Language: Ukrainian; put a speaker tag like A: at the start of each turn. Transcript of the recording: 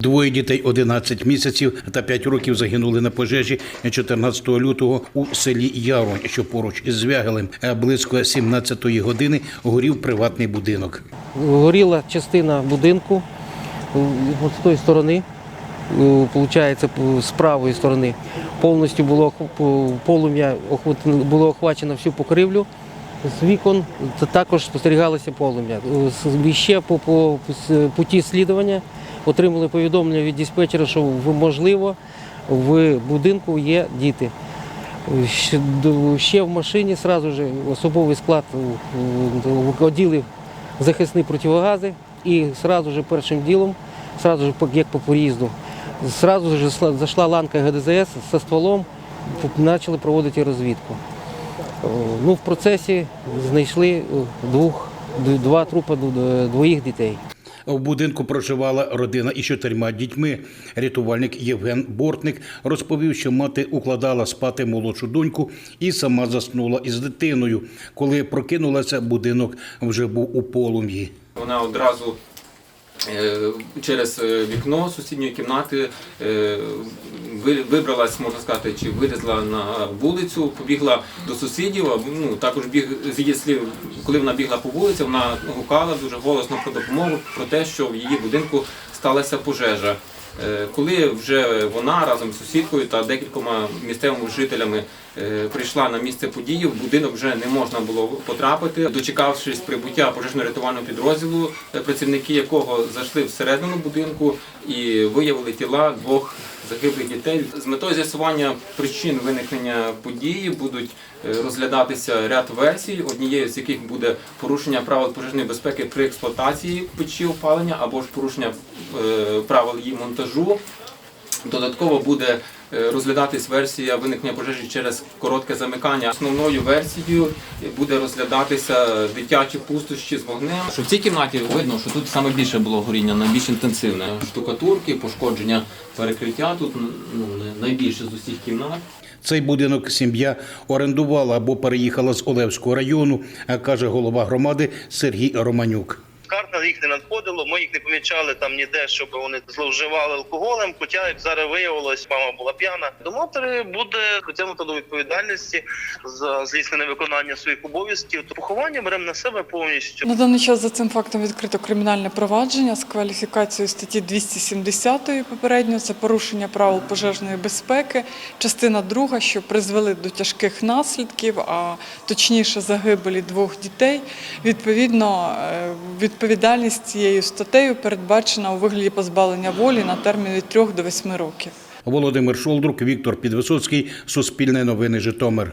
A: Двоє дітей 11 місяців та 5 років загинули на пожежі 14 лютого у селі Яронь, що поруч із Звягелем. Близько 17-ї години горів приватний будинок.
B: Горіла частина будинку з тої сторони, виходить, з правої сторони. Повністю було полум'я було охвачено всю покривлю. З вікон також спостерігалося полум'я. Ще по, по з путі слідування отримали повідомлення від диспетчера, що можливо в будинку є діти. Ще, в машині сразу же особовий склад е, оділи захисні противогази і сразу же першим ділом, сразу по- як по поїзду, сразу сла- зайшла ланка ГДЗС зі стволом, почали проводити розвідку. Е, Ну, в процесі знайшли е, двох, два трупи двоїх дітей.
A: В будинку проживала родина із чотирма дітьми. Рятувальник Євген Бортник розповів, що мати укладала спати молодшу доньку і сама заснула із дитиною. Коли прокинулася, будинок вже був у полум'ї.
C: Вона одразу через е, вікно сусідньої кімнати е, вибралась, можна сказати, чи вилізла на вулицю, побігла до сусідів. Ну, також біг з її слів, коли вона бігла по вулиці, вона гукала дуже голосно про допомогу, про те, що в її будинку сталася пожежа. Е, Коли вже вона разом з сусідкою та декількома місцевими жителями е, прийшла на місце події, в будинок вже не можна було потрапити. Дочекавшись прибуття пожежно-рятувального підрозділу, е, працівники якого зайшли всередину будинку і виявили тіла двох загиблих дітей. З метою з'ясування причин виникнення події будуть розглядатися ряд версій, однією з яких буде порушення правил пожежної безпеки при експлуатації печі опалення або ж порушення правил її монтажу. Додатково буде е, розглядатись версія виникнення пожежі через коротке замикання. Основною версією буде розглядататися дитячі пустощі з вогнем. Що в цій кімнаті видно, що тут саме більше було горіння, найбільш інтенсивне. Штукатурки, пошкодження перекриття тут ну, найбільше з усіх кімнат.
A: Цей будинок сім'я орендувала або переїхала з Олевського району, каже голова громади Сергій Романюк.
D: Скарг на їх не надходило. Ми їх не помічали там ніде, щоб вони зловживали алкоголем. Хоча, як зараз виявилось, мама була п'яна. До матері буде притягнуто до відповідальності за злісне невиконання своїх обов'язків. То поховання беремо на себе повністю.
E: На даний час за цим фактом відкрито кримінальне провадження з кваліфікацією статті 270 попередньо. Це порушення правил пожежної безпеки, частина друга, що призвели до тяжких наслідків, а точніше загибелі двох дітей. Відповідно, е, відповідальність цією статтею передбачена у вигляді позбавлення волі на термін від 3 до 8 років.
A: Володимир Шолдрук, Віктор Підвисоцький, Суспільне новини Житомир.